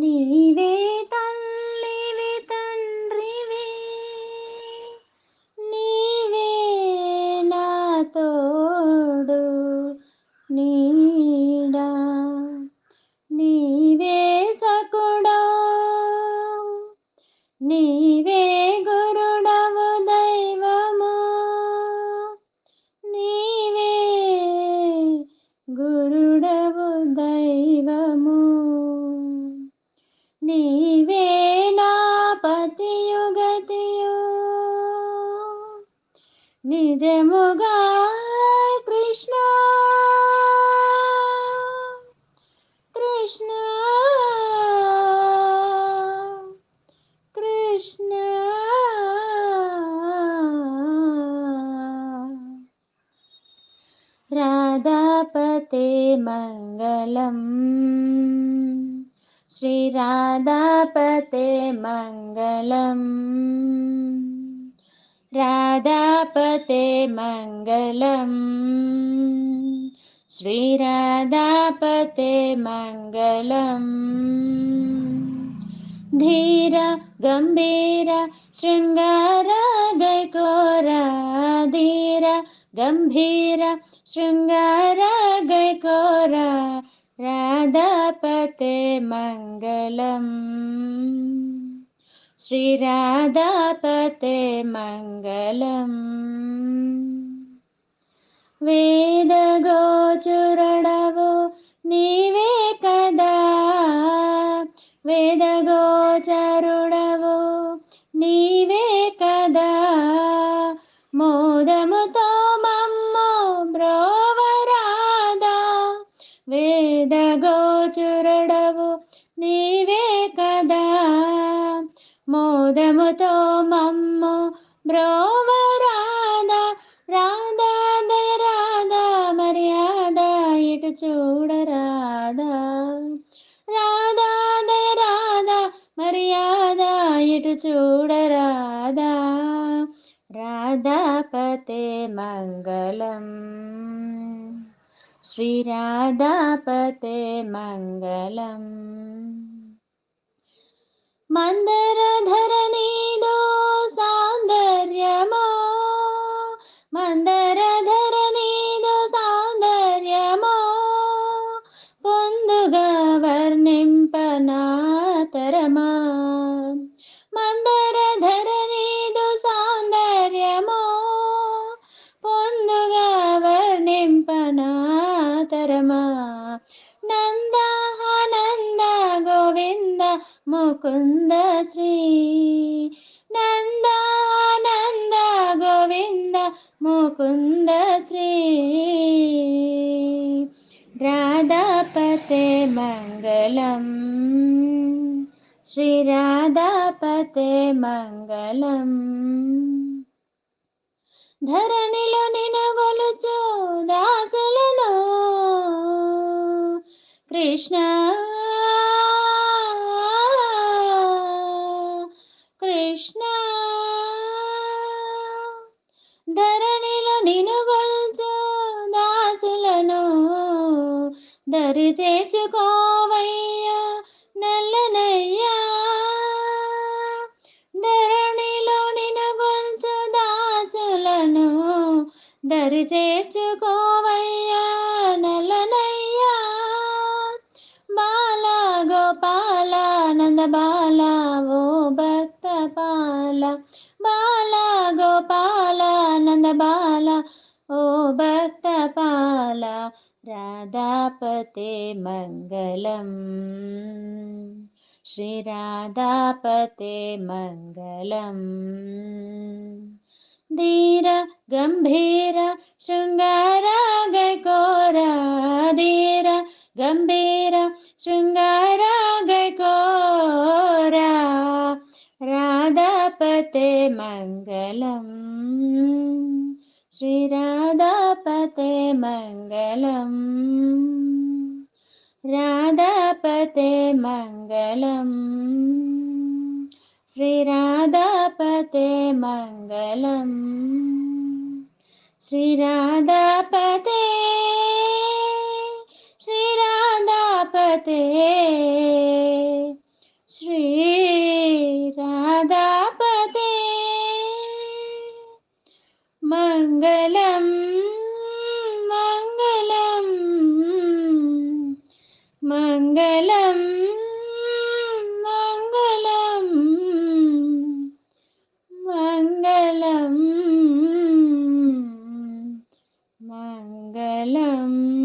నీవే राधाते मङ्गलम्। श्रीराधापते मङ्गलम्। राधापते मङ्गलम्। श्रीराधापते मङ्गलम्। धीरा गम्भीरा शृङ्गारोरा గంభీర శృంగార గైకోర రాధాపతే మంగళం శ్రీరాధాపతే మంగళం వేదగోచురడవు నీవే కదా వేద ബ്രോവ രാധ രാധ രാധ മര്യാദ ഇട്ട് ചൂട രാധ രാധ രാധ മര്യാദ ഇട്ട് ചൂട രാധ രാധാപതേ മംഗളം ശ്രീരാധാപതേ മംഗളം मन्दरधरणीदो सौन्दर्यमा ముకుంద శ్రీ నంద నంద గోవింద ముకుంద శ్రీ రాధాపతే మంగళం. శ్రీ రాధాపతే మంగళం. ధరణిలో నినగొలుచు దాసులను కృష్ణ దరి చేర్చుకోవయ్యా నల్లనయ్యా. ధరణిలో నినుగొల్చు దాసులను దరి చేర్చుకోవయ్యా నల్లనయ్యా. బాల గోపాల నంద బాల ఓ భక్త పాల. బాల గోపాల నంద బాల ఓ భక్త పాల. राधापते मङ्गलम् श्रीराधापते मङ्गलम् धीर गम्भीर शृङ्गारागकोर धीर गम्भीर शृङ्गारागकोर राधापते मङ्गलम् श्रीराधा రాధాపతే మంగళం. రాధాపతే మంగళం. శ్రీ రాధాపతే మంగళం. శ్రీ రాధాపతే Tschüss.